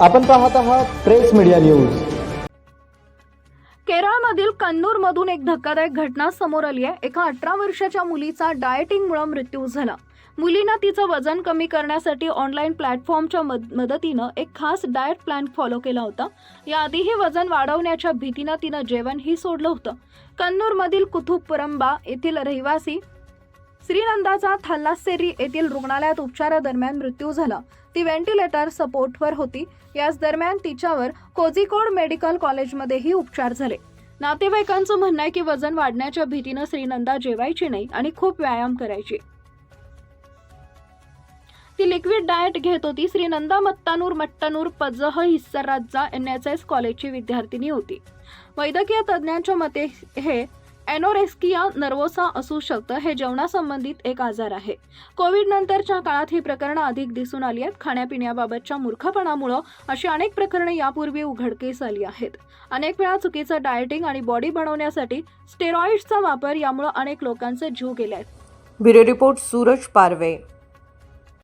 आपण पाहत आहात प्रेस मीडिया न्यूज. केरळमधील कन्नूरमधून एक धक्कादायक घटना समोर आली आहे. एका अठरा वर्षाच्या मुलीचा डाएटिंगमुळे मृत्यू झाला. मुलीनं तिचं वजन कमी करण्यासाठी ऑनलाईन प्लॅटफॉर्मच्या मदतीनं एक खास डाएट प्लॅन फॉलो केला होता. याआधीही वजन वाढवण्याच्या भीतीनं तिनं जेवणही सोडलं होतं. कन्नूरमधील कुथुपरंबा येथील रहिवासी श्रीनंदाचा थल्लासेरी येथील रुग्णालयात उपचारादरम्यान मृत्यू झाला. ती व्हेंटिलेटर सपोर्टवर होती. याच दरम्यान तिच्यावर कोझिकोड मेडिकल कॉलेजमध्येही उपचार झाले. नातेवाईकांचं म्हणणं आहे की वजन वाढण्याच्या भीतीनं श्रीनंदा जेवायची नाही आणि खूप व्यायाम करायची. ती लिक्विड डाएट घेत होती. Shrinanda Mattanur Mattanur पजह हिस्सराजा N S S कॉलेजची विद्यार्थिनी होती. वैद्यकीय तज्ज्ञांच्या मते हे एनोरेस्किया नर्वोसा असू शकतं हे जेवणासंबंधित एक आजार आहे. कोविड नंतरच्या काळात ही प्रकरणं अधिक दिसून आली आहेत. खाण्यापिण्याबाबतच्या मूर्खपणामुळं अशी अनेक प्रकरणे यापूर्वी उघडकीस आली आहेत. अनेक वेळा चुकीचं डायटिंग आणि बॉडी बनवण्यासाठी स्टेरॉइड्सचा वापर यामुळं अनेक लोकांचे जीव गेले आहेत. Bureau report Suraj Parve.